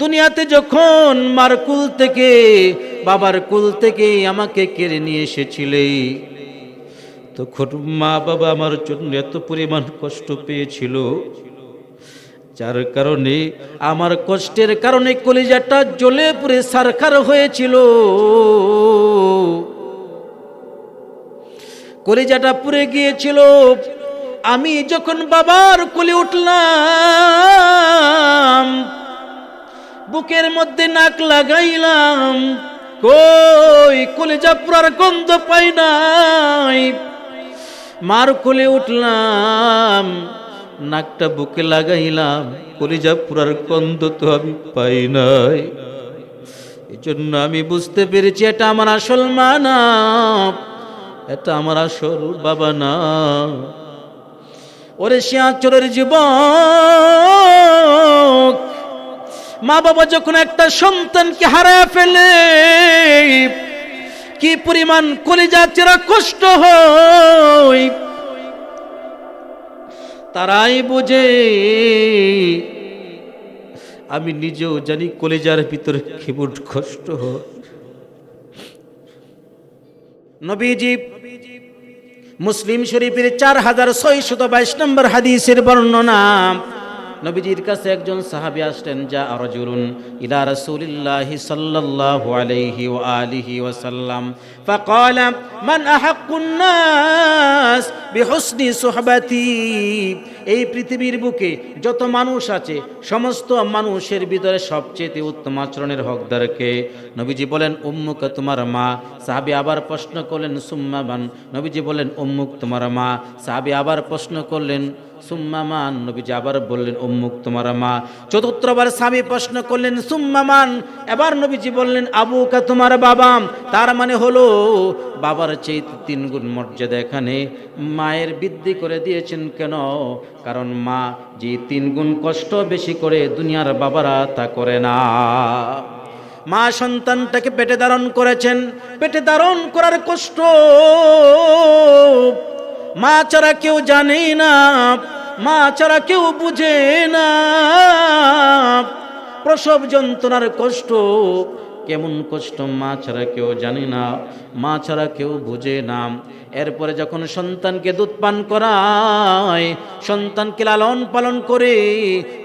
দুনিয়াতে যখন মার কুল থেকে, বাবার কুল থেকে আমাকে কেড়ে নিয়ে এসেছিলে, তখন মা বাবা আমার জন্য এত পরিমাণ কষ্ট পেয়েছিল, যার কারণে, আমার কষ্টের কারণে কলিজাটা জ্বলে পুরে সারখার হয়েছিল। কলিজাটা পুড়ে গিয়েছিল। আমি যখন বাবার কোলে উঠলাম বুকের মধ্যে নাক লাগাইলাম। কই কলিজা পুরার গন্ধ পাই নাই। মার কোলে উঠলাম, নাকটা বুকে লাগাইলাম কলিজা পুরার গন্ধ তো আমি পাই নাই। এই জন্য আমি বুঝতে পেরেছি, এটা আমার আসল মা না এটা আমার আসল বাবা না। ওরে শিয়াচরের জীবন মা বাবা যখন একটা সন্তানকে হারায় ফেলে, কি পরিমাণ কলিজা চেরা কষ্ট তারাই বোঝে, আমি নিজেও জানি কলেজার ভিতরে কেমন কষ্ট নবীজি মুসলিম শরীফের চার হাজার ছয় শত বাইশ নম্বর হাদিসের বর্ণনা নবীজির কাছে একজন সাহাবী আসলেন যা রজুলুন ইলা রাসূলিল্লাহি সাল্লাল্লাহু আলাইহি ওয়া আলিহি ওয়া সাল্লাম فقال من احق الناس بحسن صحبتي এই পৃথিবীর বুকে যত মানুষ আছে সমস্ত মানুষের ভিতরে সবচেয়ে উত্তম আচরণের হকদারকে নবীজি বলেন উম্মুক তোমার মা সাহাবি আবার প্রশ্ন করলেন সুম্মাবান নবীজি বলেন উম্মুক তোমার মা সাহাবি আবার প্রশ্ন করলেন সুম্মামান নবীজি আবার বললেন, উম্মুক তোমার মা। চতুর্থবার স্বামী প্রশ্ন করলেন সুম্মামান এবার নবীজি বললেন, আবুকা তোমার বাবা তার মানে হলো, বাবার চেয়ে তিন গুণ মর্যাদা এখানে মায়ের বৃদ্ধি করে দিয়েছেন কেন? কারণ মা যে তিন গুণ কষ্ট বেশি করে দুনিয়ার বাবারা তা করে না। মা সন্তানটাকে পেটে ধারণ করেছেন। পেটে ধারণ করার কষ্ট মা ছাড়া কেউ জানে না মা ছাড়া কেউ বুঝে না। প্রসব যন্ত্রণার কষ্ট কেমন কষ্ট মা ছাড়া কেউ জানে না, মা ছাড়া কেউ বুঝে না। এরপরে যখন সন্তানকে দুধ পান করায়, সন্তানকে লালন পালন করে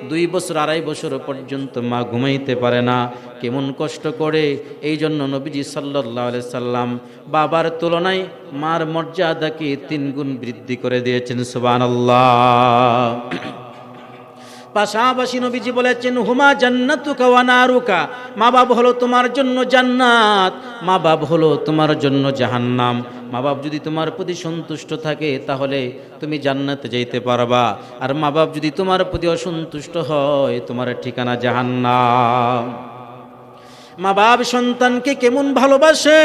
দুই বছর আড়াই বছর পর্যন্ত মা ঘুমাইতে পারে না। কেমন কষ্ট করে এই জন্য নবীজি সাল্লাহ সাল্লাম বাবার তুলনায় মার মর্যাদাকে তিন গুণ বৃদ্ধি করে দিয়েছেন সুবান পাশাপাশি নবীজি বলেছেন, হুমা জান্নাতুকা ওয়া নারুকা। মা বাপ হলো তোমার জন্য জান্নাত, মা বাপ হলো তোমার জন্য জাহান্নাম। মা বাপ যদি তোমার প্রতি সন্তুষ্ট থাকে, তাহলে তুমি জান্নাতে যাইতে পারবা। আর মা বাপ যদি তোমার প্রতি অসন্তুষ্ট হয়, তোমার ঠিকানা জাহান্নাম। মা বাপ সন্তানকে কেমন ভালোবাসে?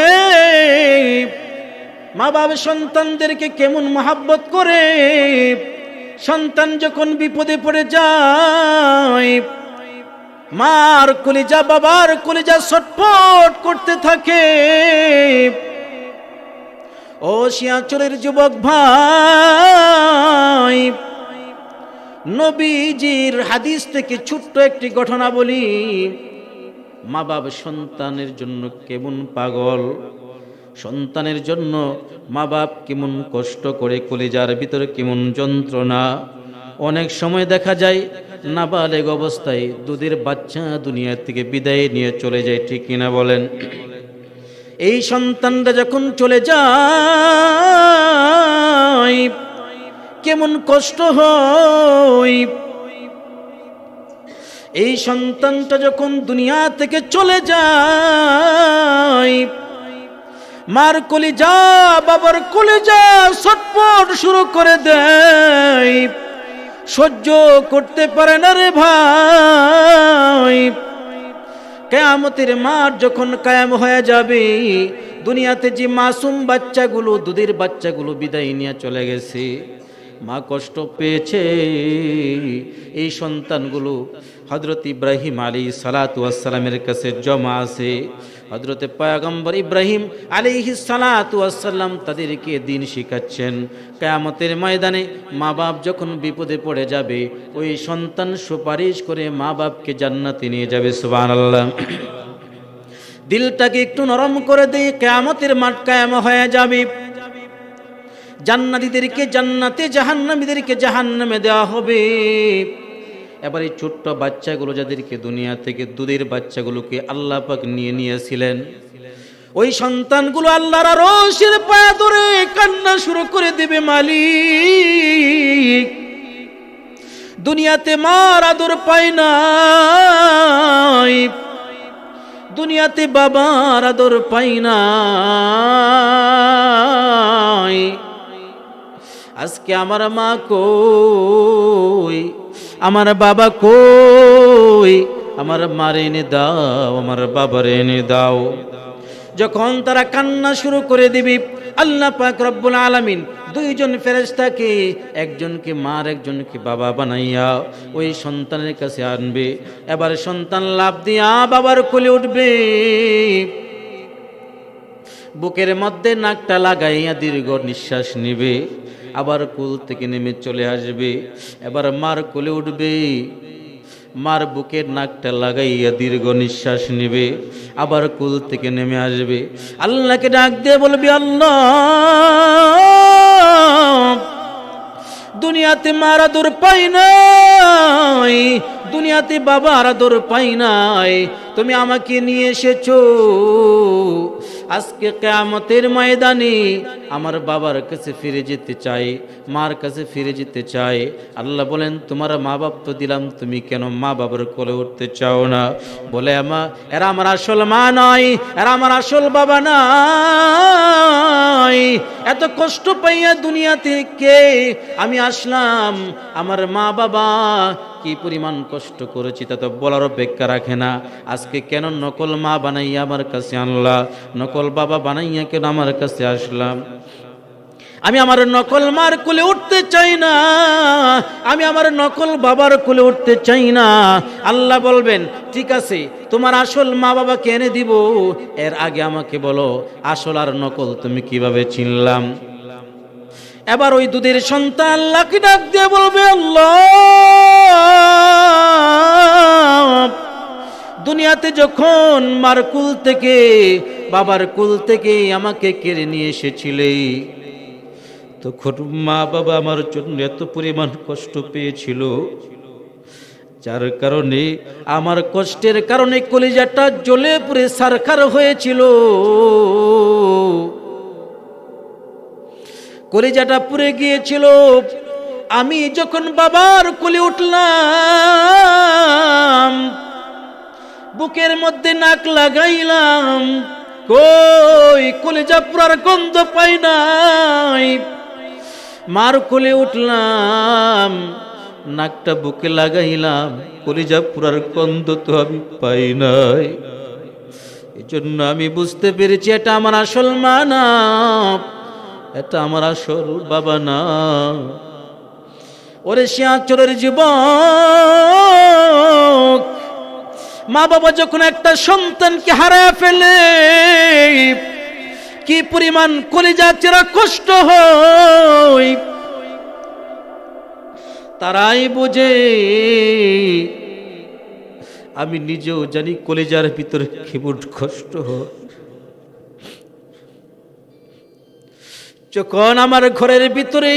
মা বাপ সন্তানদেরকে কেমন মহাব্বত করে? সন্তান যখন বিপদে পড়ে যায়, মার কলিজা, বাবার কলিজা ছটফট করতে থাকে। ও শিয়াচরের যুবক ভাই, নবীজির হাদিস থেকে ছোট্ট একটি ঘটনা বলি। মা বাবা সন্তানের জন্য কেমন পাগল। সন্তানের জন্য মা বাপ কেমন কষ্ট করে কলিজার ভিতরে কেমন যন্ত্রণা। অনেক সময় দেখা যায় নাবালেগ অবস্থায় দুধের বাচ্চা দুনিয়া থেকে বিদায় নিয়ে চলে যায়, ঠিক কিনা বলেন? এই সন্তানটা যখন চলে যায়, কেমন কষ্ট হয়। এই সন্তানটা যখন দুনিয়া থেকে চলে যায় মার কলিজা, বাবার কলিজা ছটপট শুরু করে দেয়। সহ্য করতে পারে না রে ভাই। কেয়ামতের মার যখন কায়াম হয়ে যাবে, দুনিয়াতে যে মাসুম বাচ্চাগুলো, দুধের বাচ্চাগুলো বিদায় নিয়ে চলে গেছে, মা কষ্ট পেয়েছে। এই সন্তানগুলো হজরত ইব্রাহিম আলী সালাতামের কাছে জমা আছে। হজরতে পয়গম্বর ইব্রাহিম আলিহি সালাতাম তাদেরকে দিন শিখাচ্ছেন। কেয়ামতের ময়দানে মা বাপ যখন বিপদে পড়ে যাবে, ওই সন্তান সুপারিশ করে মা বাপকে জান্নাতে নিয়ে যাবে সুবান আল্লাহ দিলটাকে একটু নরম করে দিয়ে কেয়ামতের মাঠ কায়াম হয়ে যাবে। জান্নাতিদেরকে জান্নাতে, জাহান্নামীদেরকে জাহান্নামে দেওয়া হবে। এবার এই ছোট্ট বাচ্চাগুলো যাদেরকে দুনিয়া থেকে দুধের বাচ্চাগুলোকে আল্লাহ পাক নিয়ে নিয়েছিলেন, ওই সন্তানগুলো আল্লাহর রসের পায়া ধরে কান্না শুরু করে দেবে মালিক। দুনিয়াতে মার আদর পায় নাই, দুনিয়াতে বাবার আদর পাই নাই। আজকে আমার মা কই? আমার বাবা কই? আমার মারে এনে দাও, আমার বাবার এনে দাও। যখন তারা কান্না শুরু করে দিবি, আল্লাহ পাক রব্বুল আলামিন দুইজন ফেরেশতাকে, একজনকে মার, একজনকে বাবা বানাইয়া ওই সন্তানের কাছে আনবে। এবার সন্তান লাভ দিয়া বাবার কোলে উঠবে। বুকের মধ্যে নাকটা লাগাইয়া দীর্ঘ নিঃশ্বাস নিবে। আবার কুল থেকে নেমে চলে আসবে। এবার মার কোলে উঠবে। মার বুকের নাকটা লাগাইয়া দীর্ঘ নিঃশ্বাস নেবে। আবার কুল থেকে নেমে আসবে। আল্লাহকে ডাক দিয়ে বলবি, আল্লাহ, দুনিয়াতে মারা দূর পাই নাই। দুনিয়াতে বাবা আদর পাই নাই। তুমি আমাকে নিয়ে এসেছ। আজকে কেয়ামতের ময়দানে আমার বাবার কাছে ফিরে যেতে চাই, মার কাছে ফিরে যেতে চাই। আল্লাহ বলেন, তোমার মা বাপ তো দিলাম, তুমি কেন মা বাবার কোলে উঠতে চাও না? বলে, আমা, এরা আমার আসল মা নয়, এরা আমার আসল বাবা নাই। এত কষ্ট পাইয়া দুনিয়া থেকে আমি আসলাম। আমার মা বাবা কি পরিমাণ কষ্ট করেছি, তা তো বলার অপেক্ষা রাখে না। আজকে কেন নকল মা বানাইয়া আমার কাছে আনলা? নকল বাবা বানাইয়া কেন আমার কাছে আসলাম? আমি আমার নকল মার কুলে উঠতে চাই না। আমি আমার নকল বাবার কুলে উঠতে চাই না। আল্লাহ বলবেন, ঠিক আছে, তোমার আসল মা বাবাকে এনে দিব। এর আগে আমাকে বলো, আসল আর নকল তুমি কীভাবে চিনলাম? এবার ওই দুধের সন্তান আল্লাহকে ডাক দিয়ে বলবে দুনিয়াতে যখন মার কুল থেকে, বাবার কুল থেকে আমাকে কেড়ে নিয়ে এসেছিলে, তখন মা বাবা আমার জন্য এত পরিমাণ কষ্ট পেয়েছিল, যার কারণে, আমার কষ্টের কারণে কলিজাটা জ্বলে পুরে সারকার হয়েছিল। কলিজাটা পুড়ে গিয়েছিল। আমি যখন বাবার কোলে উঠলাম, বুকের মধ্যে নাক লাগাইলাম, কই কলিজা পুরার গন্ধ পাই নাই। মার কোলে উঠলাম, নাকটা বুকে লাগাইলাম, কলিজা পুরার গন্ধ তো আমি পাই নাই। এই জন্য আমি বুঝতে পেরেছি এটা আমার আসল মানা এটা আমার আসল বাবা না। ওরে শিয়াচরের জীবন মা বাবা যখন একটা সন্তানকে হারায় ফেলে, কি পরিমাণ কলিজা চেরা কষ্ট হয়, তারাই বোঝে, আমি নিজেও জানি কলেজার ভিতরে কেমন কষ্ট হয়। যখন আমার ঘরের ভিতরে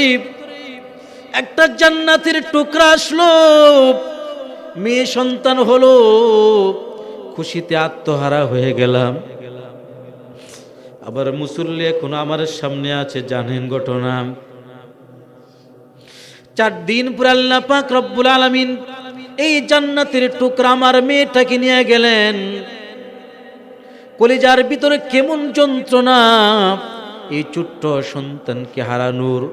একটা জান্নাতের টুকরা আসলো, মেয়ে সন্তান হলো, খুশিতে আত্মহারা হয়ে গেলাম। আবার মুসল্লি এখন আমার সামনে আছে, জানেন ঘটনা। চার দিন পর আল্লাহ পাক রব্বুল আলামিন এই জান্নাতের টুকরা আমার মেয়েটাকে নিয়ে গেলেন। কলিজার ভিতরে কেমন যন্ত্রণা এই ছোট্ট সন্তানকে হারানোর।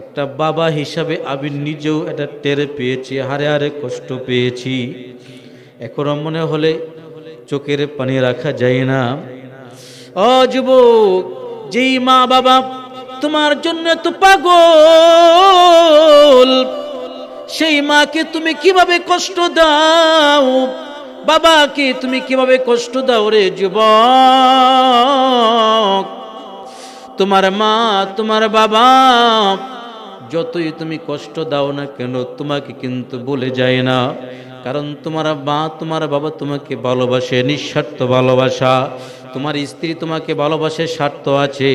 একটা বাবা হিসাবে আমি নিজেও এটা টেরে পেয়েছি, হারে হারে কষ্ট পেয়েছি। এখনও মনে হলে চোখের পানি রাখা যায় না। ও যুবক, যেই মা বাবা তোমার জন্য তো পাগল, সেই মাকে তুমি কীভাবে কষ্ট দাও? বাবাকে তুমি কীভাবে কষ্ট দাও রে যুবক? তোমার মা, তোমার বাবা, যতই তুমি কষ্ট দাও না কেন, তোমাকে কিন্তু বলে যায় না। কারণ তোমার মা, তোমার বাবা তোমাকে ভালোবাসে, নিঃস্বার্থ ভালোবাসা। তোমার স্ত্রী তোমাকে ভালোবাসে, স্বার্থ আছে।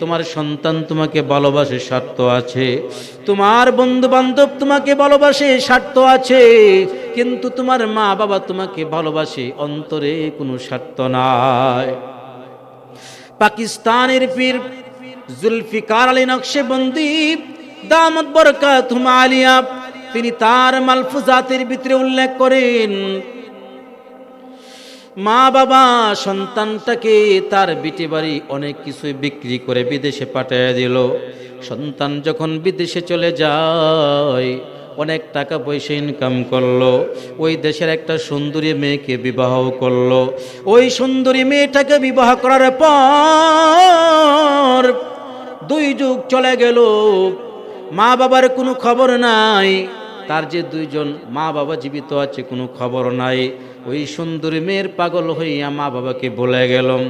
তোমার সন্তান তোমাকে ভালোবাসে, স্বার্থ আছে। তোমার বন্ধু বান্ধব তোমাকে ভালোবাসে, স্বার্থ আছে। কিন্তু তোমার মা, বাবা তোমাকে ভালোবাসে, অন্তরে কোনো স্বার্থ নাই। পাকিস্তানের পীর জুলফিকার আলী নকশেবন্দি, দামত বরকাত আলিয়া, তিনি তার মালফুজাতের ভিতরে উল্লেখ করেন, মা বাবা সন্তানটাকে তার বিটে বাড়ি অনেক কিছুই বিক্রি করে বিদেশে পাঠিয়ে দিল। সন্তান যখন বিদেশে চলে যায় অনেক টাকা পয়সা ইনকাম করল, ওই দেশের একটা সুন্দরী মেয়েকে বিবাহ করল। ওই সুন্দরী মেয়েটাকে বিবাহ করার পর দুই যুগ চলে গেল, মা বাবার কোনো খবর নাই। তার যে দুইজন মা বাবা জীবিত আছে, কোনো খবর নাই। ওই সুন্দরী মেয়ের পাগল হইয়া মা বাবাকে বলে গেলাম।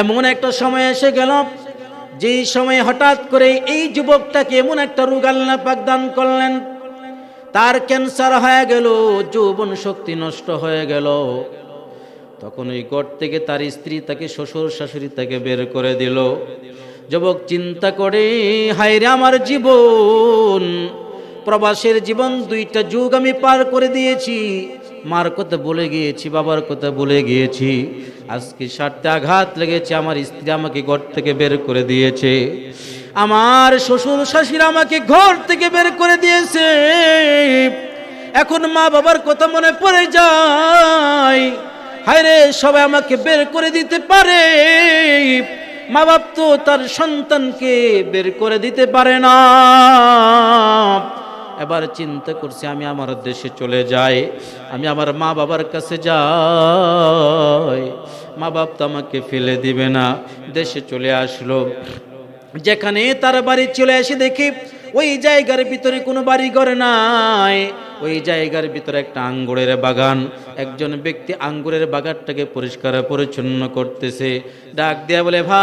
এমন একটা সময় এসে গেল যেই সময় হঠাৎ করে এই যুবকটাকে এমন একটা রোগ আল্লাহ পাক দান করলেন, তার ক্যান্সার হয়ে গেল, যৌবন শক্তি নষ্ট হয়ে গেল। তখন ওই গড় থেকে তার স্ত্রী তাকে শ্বশুর শাশুড়ি তাকে বের করে দিল। যুবক চিন্তা করে হায়রে আমার জীবন, প্রবাসের জীবন দুইটা যুগ আমি পার করে দিয়েছি। মার কথা বলে গিয়েছি, বাবার কথা বলে গিয়েছি। আজকে ষাটতে আঘাত লেগেছে, আমার স্ত্রী আমাকে ঘর থেকে বের করে দিয়েছে। আমার শ্বশুর শাশুড়ি আমাকে ঘর থেকে বের করে দিয়েছে। এখন মা বাবার কথা মনে পড়ে যায়। হায়রে সবাই আমাকে বের করে দিতে পারে। মা বাপ তো তার সন্তানকে বের করে দিতে পারে না। এবার চিন্তা করছি আমি আমার দেশে চলে যাই, আমি আমার মা বাবার কাছে যাই। মা বাপ তো আমাকে ফেলে দিবে না, দেশে চলে আসলো। যেখানে তার বাড়ি চলে আসে দেখি ওই জায়গার ভিতরে কোনো বাড়ি ঘর নাই। ওই জায়গার ভিতরে একটা আঙ্গুরের বাগান। একজন ব্যক্তি আঙ্গুরের বাগানটাকে পরিষ্কার পরিচ্ছন্ন করতেছে। ডাক দেয়া বলে, ভাই!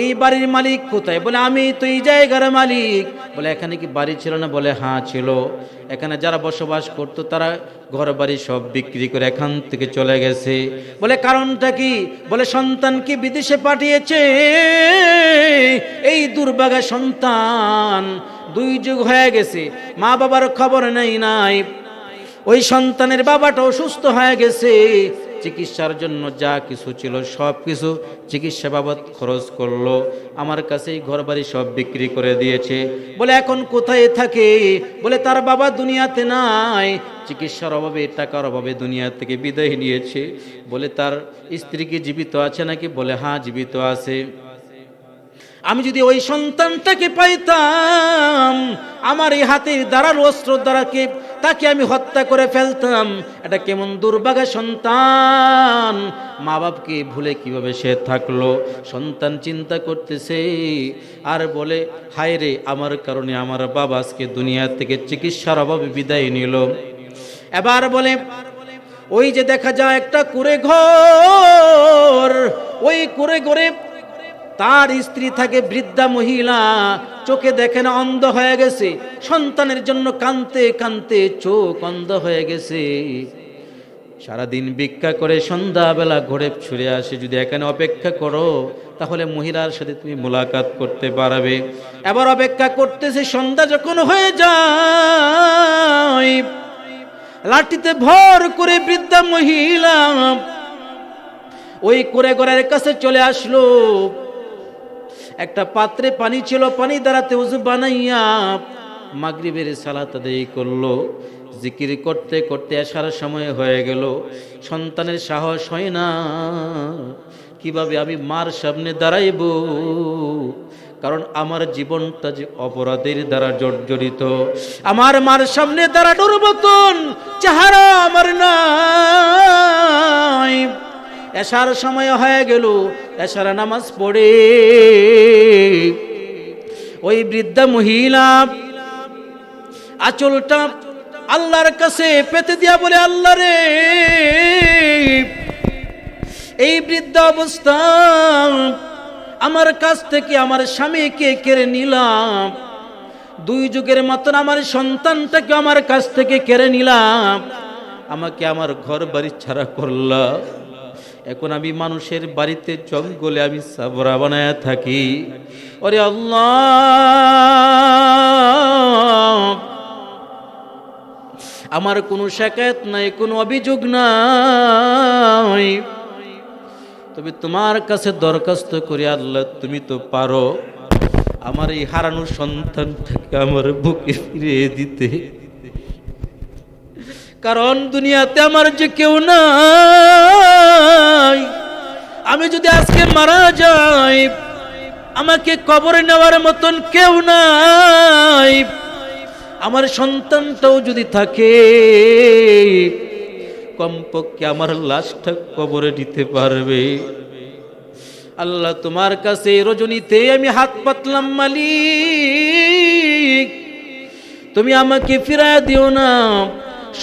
এই বাড়ির মালিক কোথায়? বলে, আমি তো এই জায়গার মালিক। বলে, এখানে কি বাড়ি ছিল না? বলে হ্যাঁ ছিল। এখানে যারা বসবাস করতো, তারা ঘর বাড়ি সব বিক্রি করে এখান থেকে চলে গেছে। বলে, কারণটা কি? বলে সন্তানকে বিদেশে পাঠিয়েছে? এই দুর্ভাগা সন্তান দুই যুগ হয়ে গেছে। মা বাবার খবর নেই নাই। ওই সন্তানের বাবাটা অসুস্থ হয়ে গেছে। চিকিৎসার জন্য যা কিছু ছিল সব কিছু চিকিৎসা বাবদ খরচ করল। আমার কাছেই ঘর বাড়ি সব বিক্রি করে দিয়েছে। বলে, এখন কোথায় থাকে? বলে, তার বাবা দুনিয়াতে নাই। চিকিৎসার অভাবে, টাকার অভাবে দুনিয়া থেকে বিদায় নিয়েছে। বলে, তার স্ত্রী কি জীবিত আছে নাকি? বলে হ্যাঁ জীবিত আছে। আমি যদি ওই সন্তানটাকে পাইতাম, আমার এই হাতের দ্বারার অস্ত্র দ্বারাকে তাকে আমি হত্যা করে ফেলতাম। এটা কেমন দুর্ভাগা সন্তান। মা বাপকে ভুলে কীভাবে সে থাকল? সন্তান চিন্তা করতেছে, আর বলে, হায় রে, আমার কারণে আমার বাবা আজকে দুনিয়া থেকে চিকিৎসার অভাবে বিদায় নিল। এবার বলে, ওই যে দেখা যায় একটা কুড়ে ঘর, ওই কুড়ে ঘরে তার স্ত্রী থাকে বৃদ্ধা মহিলা, চোখে দেখে না অন্ধ হয়ে গেছে। সন্তানের জন্য কানতে কানতে চোখ অন্ধ হয়ে গেছে। সারাদিন ভিক্ষা করে সন্ধ্যাবেলা ঘরে ছুড়ে আসে, যদি এখানে অপেক্ষা করো, তাহলে মহিলার সাথে তুমি মোলাকাত করতে পারবে। এবার অপেক্ষা করতেছে, সন্ধ্যা যখন হয়ে যায়, লাঠিতে ভর করে বৃদ্ধা মহিলা ওই করে ঘরের কাছে চলে আসলো। একটা পাত্রে পানি ছিল, পানি দ্বারাতে উজু বানাইয়া মাগরিবের সালাত আদায় করল। জিকির করতে করতে আসার সময় হয়ে গেল। সন্তানের সাহস হয় না। কীভাবে আমি মার সামনে দাঁড়াইব? কারণ আমার জীবনটা যে অপরাধের দ্বারা জর্জরিত। আমার মার সামনে দ্বারা ডরবতন চেহারা আমার নাই। এসার সময় হয়ে গেল এসার নামাজ পড়ে। ওই বৃদ্ধা মহিলা আচলটা আল্লাহর কাছে পেতে দিয়া বলে, আল্লাহ রে, এই বৃদ্ধ অবস্থা, আমার কাছ থেকে আমার স্বামীকে কেড়ে নিলাম। দুই যুগের মতন আমার সন্তানটাকে আমার কাছ থেকে কেড়ে নিলাম। আমাকে আমার ঘর বাড়ি ছাড়া করলা। এখন আমি মানুষের বাড়িতে জঙ্গলে আমি সাবরা বানায় থাকি। ওরে আল্লাহ! আমার কোনো শেকায়ত নাই, কোনো অভিযোগ নাই। তবে তোমার কাছে দরখাস্ত করি, আল্লাহ, তুমি তো পারো। আমার এই হারানো সন্তানটাকে আমার বুকে ফিরিয়ে দিতে। কারণ দুনিয়াতে আমার যে কেউ নাই। আমি যদি আজকে মারা যাই, আমাকে কবরে নেওয়ার মতন কেউ নাই। আমার সন্তানটাও যদি থাকে, কমপক্ষে আমার লাশটা কবরে দিতে পারবে। আল্লাহ তোমার কাছে রজনীতে আমি হাত পাতলাম, মালিক। তুমি আমাকে ফিরায় দিও না।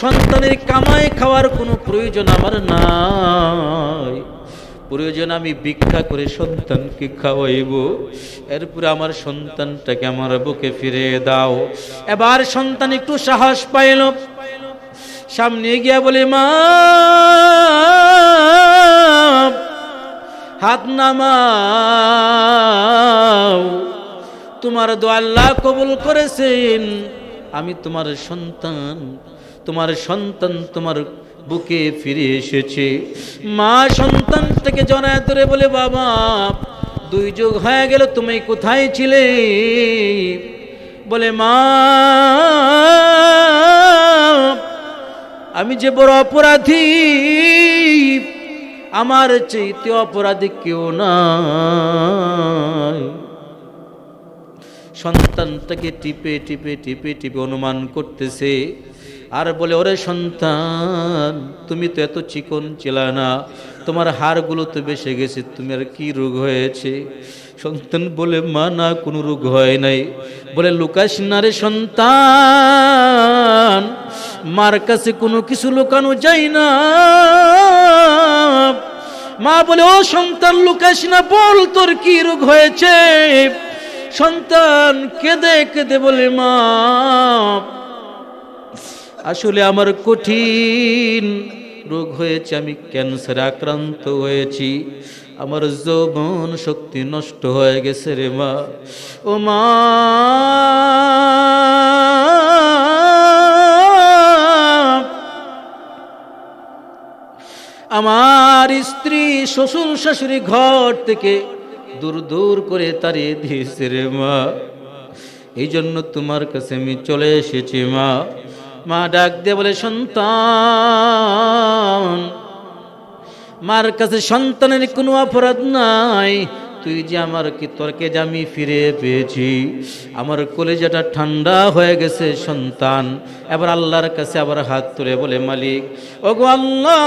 সন্তানের কামাই খাওয়ার কোনো প্রয়োজন আমার নাই। প্রয়োজন আমি ভিক্ষা করে সন্তানকে খাওয়াইব। এরপরে আমার সন্তানটাকে আমার বুকে ফিরে দাও। এবার সন্তান একটু সাহস পাইল। সামনে গিয়া বলে, মা, হাত নামাও। তোমার দোয়াল্লা কবুল করেছেন। আমি তোমার সন্তান তোমার সন্তান তোমার বুকে ফিরে এসেছে। মা সন্তানটাকে জনায় ধরে বলে, বাবা, দুই যুগ হয়ে গেল, তুমি কোথায় ছিলে? বলে, মা, আমি যে বড় অপরাধী, আমার চাইতে অপরাধী কেউ নাই। সন্তানটাকে টিপে টিপে টিপে টিপে অনুমান করতেছে। আর বলে, ওরে সন্তান, তুমি তো এত চিকন ছিলা না। তোমার হাড়গুলো তো বেসে গেছে, তুমি আর কি রোগ হয়েছে? সন্তান বলে, মা, না, কোনো রোগ হয় নাই। বলে, লুকাস না রে সন্তান, মার কাছে কোনো কিছু লুকানো যায় না। মা বলে, ও সন্তান, লুকাস না, বল তোর কি রোগ হয়েছে? সন্তান কেঁদে কেঁদে বলে, মা আসলে আমার কঠিন রোগ হয়েছে, আমি ক্যান্সারে আক্রান্ত হয়েছি। আমার যৌবন শক্তি নষ্ট হয়ে গেছে রে মা। ও মা! আমার স্ত্রী, শ্বশুর শাশুড়ি ঘর থেকে দূর দূর করে তাড়িয়ে দিয়েছে রে মা। এই জন্য তোমার কাছে আমি চলে এসেছি মা। মা ডাক দিয়ে বলে, সন্তান, মার কাছে সন্তানের কোনো অপরাধ নাই। তুই যে আমার কি তোরকে যে আমি ফিরে পেয়েছি? আমার কলেজাটা ঠান্ডা হয়ে গেছে, সন্তান। এবার আল্লাহর কাছে আবার হাত তুলে বলে, মালিক, ওগো আল্লাহ,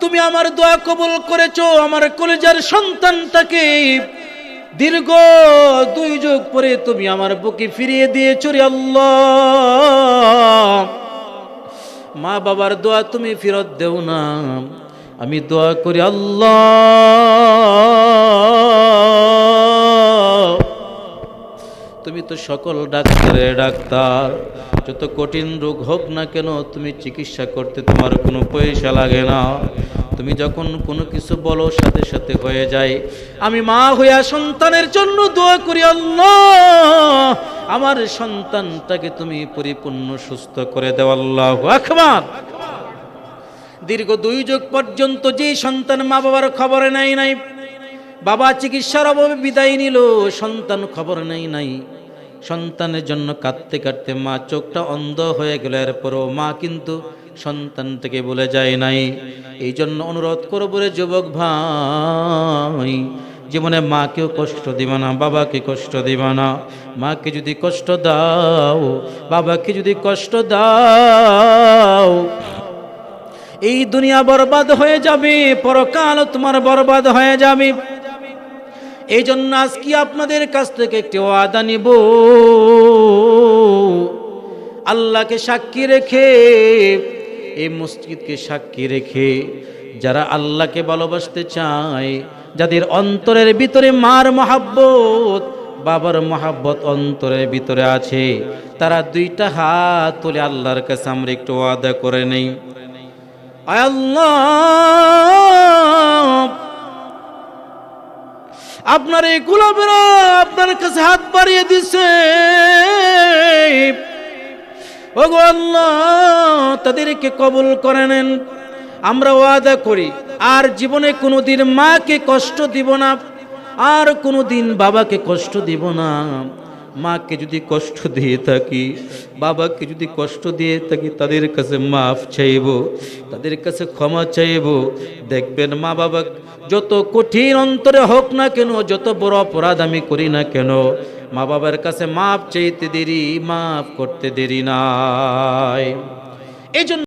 তুমি আমার দোয়া কবুল করেছ। আমার কলেজার সন্তানটাকে দীর্ঘ দুই যুগ পরে তুমি আমার বুকে ফিরিয়ে দিয়েছ রে আল্লাহ। মা বাবার দোয়া তুমি ফেরত দেও না। আমি দোয়া করি আল্লাহ। তুমি তো সকল ডাক্তারের ডাক্তার। যত কঠিন রোগ হোক না কেন, তুমি চিকিৎসা করতে তোমার কোনো পয়সা লাগে না। তুমি যখন কোনো কিছু বলো, সাথে সাথে হয়ে যায়। আমি মা হইয়া সন্তানের জন্য দোয়া করি, আল্লাহ। আমার সন্তানটাকে তুমি পরিপূর্ণ, সুস্থ করে দেও, আল্লাহ আকবার। দীর্ঘ দুই যুগ পর্যন্ত যে সন্তান মা বাবার খবরে নাই নাই, বাবা চিকিৎসার অভাবে বিদায় নিল, সন্তান খবর নেই নাই। সন্তানের জন্য কাঁদতে কাঁদতে মা চোখটা অন্ধ হয়ে গেল। এরপরও মা কিন্তু সন্তানটাকে বলে যায় নাই। এই জন্য অনুরোধ করব রে যুবক ভাই, জীবনে মাকেও কষ্ট দিবা না, বাবাকে কষ্ট দিবা না। মাকে যদি কষ্ট দাও, বাবাকে যদি কষ্ট দাও, এই দুনিয়া বরবাদ হয়ে যাবে পরকাল তোমার বরবাদ হয়ে যাবে। এই জন্য আজকে আপনাদের কাছ থেকে একটি ওয়াদা নিব। আল্লাহকে সাক্ষী রেখে, এই মসজিদকে সাক্ষী রেখে যারা আল্লাহকে ভালোবাসতে চায়, যাদের অন্তরের ভিতরে মার মহাব্বত, বাবার মহাব্বত অন্তরের ভিতরে আছে, তারা দুইটা হাত তুলে আল্লাহর কাছে আমরা একটু ওয়াদা করে নেই। আল্লাহ! আপনার এই গোলাপেরা আপনার কাছে হাত বাড়িয়ে দিছে। তাদেরকে কবুল করে নেন। আমরা ওয়াদা করি, আর জীবনে কোনোদিন মাকে কষ্ট দিব না, আর কোনোদিন বাবাকে কষ্ট দিব না। মাকে যদি কষ্ট দিয়ে থাকি, বাবাকে যদি কষ্ট দিয়ে থাকি, তাদের কাছে মাফ চাইব, তাদের কাছে ক্ষমা চাইব। দেখবেন মা বাবা যত কঠিন অন্তরে হোক না কেন, যত বড় অপরাধ আমি করি না কেন, মা বাবার কাছে মাফ চাইতে দেরি, মাফ করতে দেরি নাই। এই জন্য